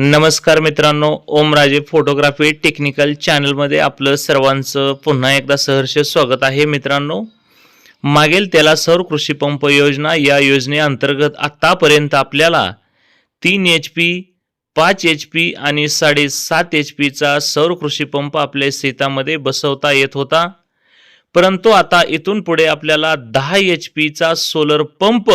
नमस्कार मित्रांनो Omraje photography technical चॅनलमध्ये आपलं सर्वांचं पुन्हा एकदा सहर्ष स्वागत आहे मित्रांनो. मागेल त्याला सौर कृषी पंप योजना या योजनेअंतर्गत आत्तापर्यंत आपल्याला तीन एच पी पाच एच पी आणि साडेसात एच पीचा सौर कृषी पंप आपल्या शेतामध्ये बसवता येत होता. परंतु आता इथून पुढे आपल्याला दहा एच पीचा सोलर पंप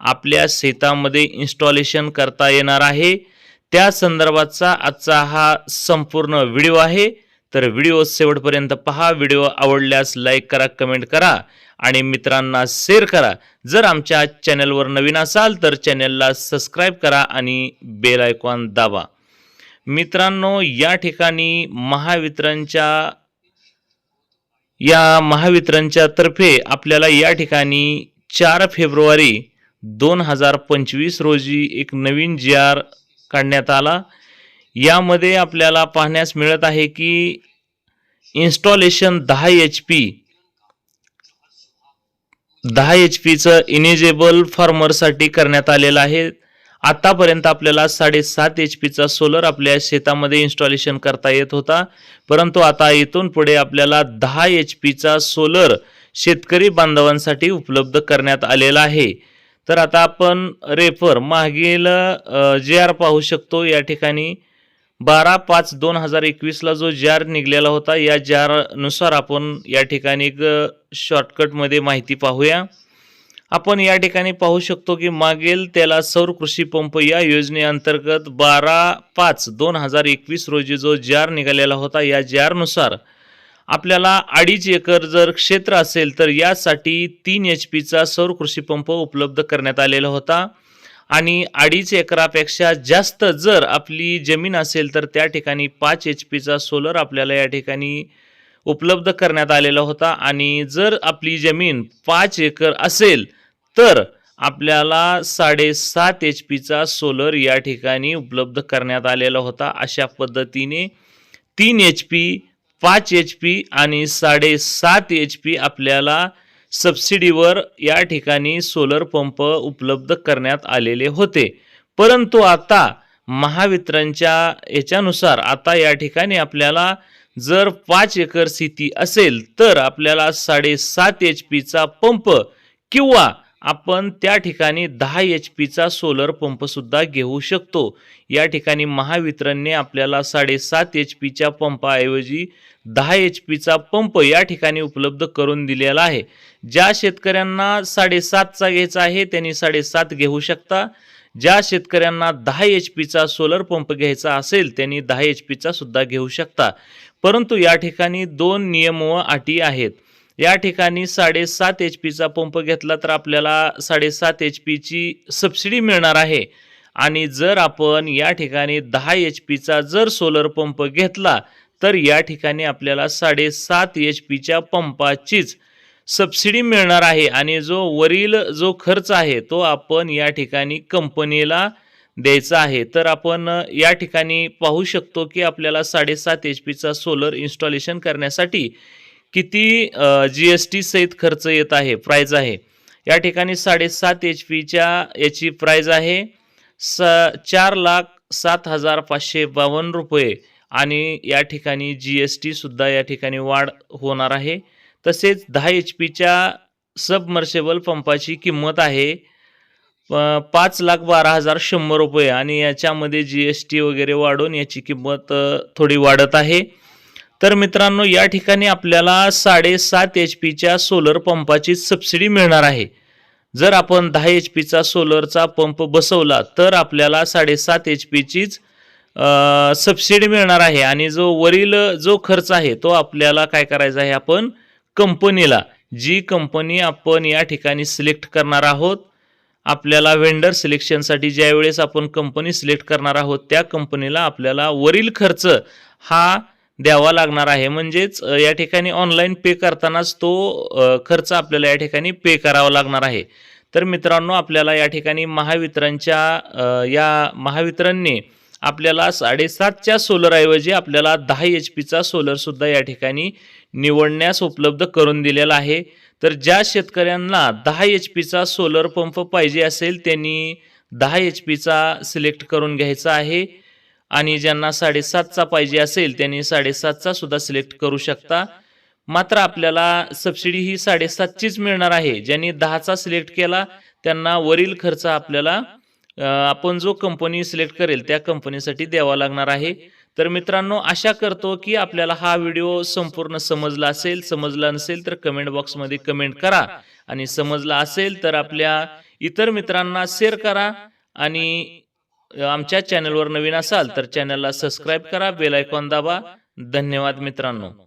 आपल्या शेतामध्ये इन्स्टॉलेशन करता येणार आहे. त्या संदर्भातचा आजचा हा संपूर्ण व्हिडिओ आहे. तर व्हिडिओ शेवटपर्यंत पहा. व्हिडिओ आवडल्यास लाईक करा कमेंट करा आणि मित्रांना शेअर करा. जर आमच्या चॅनलवर नवीन असाल तर चॅनलला सबस्क्राईब करा आणि बेल आयकॉन दाबा. मित्रांनो या ठिकाणी महावितरणच्या या महावितरणच्या तर्फे आपल्याला या ठिकाणी चार फेब्रुवारी दोन हजार पंचवीस रोजी एक नवीन जी आर काढण्यात आला. यामध्ये आपल्याला पाहण्यास मिळत आहे की इन्स्टॉलेशन दहा एच पी दहा एच पीचं इनेजेबल फार्मरसाठी करण्यात आलेलं आहे. आतापर्यंत आपल्याला साडेसात एच पीचा सोलर आपल्या शेतामध्ये इन्स्टॉलेशन करता येत होता. परंतु आता इथून पुढे आपल्याला दहा एच पीचा सोलर शेतकरी बांधवांसाठी उपलब्ध करण्यात आलेला आहे. तर आता आपण रेफर मागील जे आर पाहू शकतो. या ठिकाणी बारा पाच दोन हजार एकवीसला जो जार निघलेला होता या जारनुसार आपण या ठिकाणी एक शॉर्टकटमध्ये माहिती पाहूया. आपण या ठिकाणी पाहू शकतो की मागेल त्याला सौर कृषी पंप या योजनेअंतर्गत बारा पाच दोन हजार एकवीस रोजी जो जार निघालेला होता या जारनुसार आपल्याला अडीच एकर जर क्षेत्र असेल तर यासाठी तीन एच पीचा सौर कृषी पंप उपलब्ध करण्यात आलेला होता. आणि अडीच एकरापेक्षा जास्त जर आपली जमीन असेल तर त्या ठिकाणी पाच एच पीचा सोलर आपल्याला या ठिकाणी उपलब्ध करण्यात आलेला होता. आणि जर आपली जमीन पाच एकर असेल तर आपल्याला साडेसात एच पीचा सोलर या ठिकाणी उपलब्ध करण्यात आलेला होता. अशा पद्धतीने तीन एच पी पाच एच पी आणि साडेसात एच पी आपल्याला सबसिडीवर या ठिकाणी सोलर पंप उपलब्ध करण्यात आलेले होते. परंतु आता महावितरणच्या याच्यानुसार आता या ठिकाणी आपल्याला जर पाच एकर शेती असेल तर आपल्याला साडेसात एच पीचा पंप किंवा आपण त्या ठिकाणी दहा एच पीचा सोलर पंपसुद्धा घेऊ शकतो. या ठिकाणी महावितरणने आपल्याला साडेसात एच पीच्या पंपाऐवजी दहा एच पीचा पंप या ठिकाणी उपलब्ध करून दिलेला आहे. ज्या शेतकऱ्यांना साडेसातचा घ्यायचा आहे त्यांनी साडेसात घेऊ शकता. ज्या शेतकऱ्यांना दहा एच पीचा सोलर पंप घ्यायचा असेल त्यांनी दहा एच पीचा सुद्धा घेऊ शकता. परंतु या ठिकाणी दोन नियम व अटी आहेत. या ठिकाणी साडेसात एच पीचा पंप घेतला तर आपल्याला साडेसात एच पीची सबसिडी मिळणार आहे. आणि जर आपण या ठिकाणी दहा एच पीचा जर सोलर पंप घेतला तर या ठिकाणी आपल्याला साडेसात एच पीच्या पंपाचीच सबसिडी मिळणार आहे. आणि जो वरील जो खर्च आहे तो आपण या ठिकाणी कंपनीला द्यायचा आहे. तर आपण या ठिकाणी पाहू शकतो की आपल्याला साडेसात एच पीचा सोलर इन्स्टॉलेशन करण्यासाठी किती जी एस टी सहित खर्च येत आहे प्राईज आहे. या ठिकाणी साडेसात एच पीच्या याची प्राईज आहे. स चार लाख सात हजार पाचशे बावन्न रुपये आणि या ठिकाणी जी एस टीसुद्धा या ठिकाणी वाढ होणार आहे. तसेच दहा एच पीच्या सबमर्शेबल पंपाची किंमत आहे पाच लाख बारा हजार शंभर रुपये आणि याच्यामध्ये जी एस टी वगैरे वाढून याची किंमत थोडी वाढत आहे. तर मित्रांनो या ठिकाणी आपल्याला साडेसात एच पीच्या सोलर पंपाची सबसिडी मिळणार आहे. जर आपण दहा एच पीचा सोलरचा पंप बसवला तर आपल्याला साडेसात एच पीचीच सबसिडी मिळणार आहे. आणि जो वरील जो खर्च आहे तो आपल्याला काय करायचा आहे आपण? कंपनीला जी कंपनी आपण या ठिकाणी सिलेक्ट करणार आहोत आपल्याला वेंडर सिलेक्शनसाठी ज्या वेळेस आपण कंपनी सिलेक्ट करणार आहोत त्या कंपनीला आपल्याला वरील खर्च हा द्यावा लागणार आहे. म्हणजेच या ठिकाणी ऑनलाईन पे करतानाच तो खर्च आपल्याला या ठिकाणी पे करावा लागणार आहे. तर मित्रांनो आपल्याला या ठिकाणी महावितरणच्या या महावितरणने आपल्याला साडेसातच्या सोलरऐवजी आपल्याला दहा एच पीचा सोलरसुद्धा या ठिकाणी निवडण्यास उपलब्ध करून दिलेला आहे. तर ज्या शेतकऱ्यांना दहा एच पीचा सोलर पंप पाहिजे असेल त्यांनी दहा एच पीचा सिलेक्ट करून घ्यायचा आहे. आणि ज्यांना साडेसातचा पाहिजे असेल त्यांनी साडेसातचा सुद्धा सिलेक्ट करू शकता. मात्र आपल्याला सबसिडी ही साडेसातचीच मिळणार आहे. ज्यांनी दहाचा सिलेक्ट केला त्यांना वरील खर्च आपल्याला आपण जो कंपनी सिलेक्ट करेल त्या कंपनीसाठी द्यावा लागणार आहे. तर मित्रांनो आशा करतो की आपल्याला हा व्हिडिओ संपूर्ण समजला असेल. समजला नसेल तर कमेंट बॉक्समध्ये कमेंट करा. आणि समजला असेल तर आपल्या इतर मित्रांना शेअर करा. आणि आमच्या चॅनलवर नवीन असाल तर चॅनलला सबस्क्राईब करा बेल आयकॉन दाबा. धन्यवाद मित्रांनो.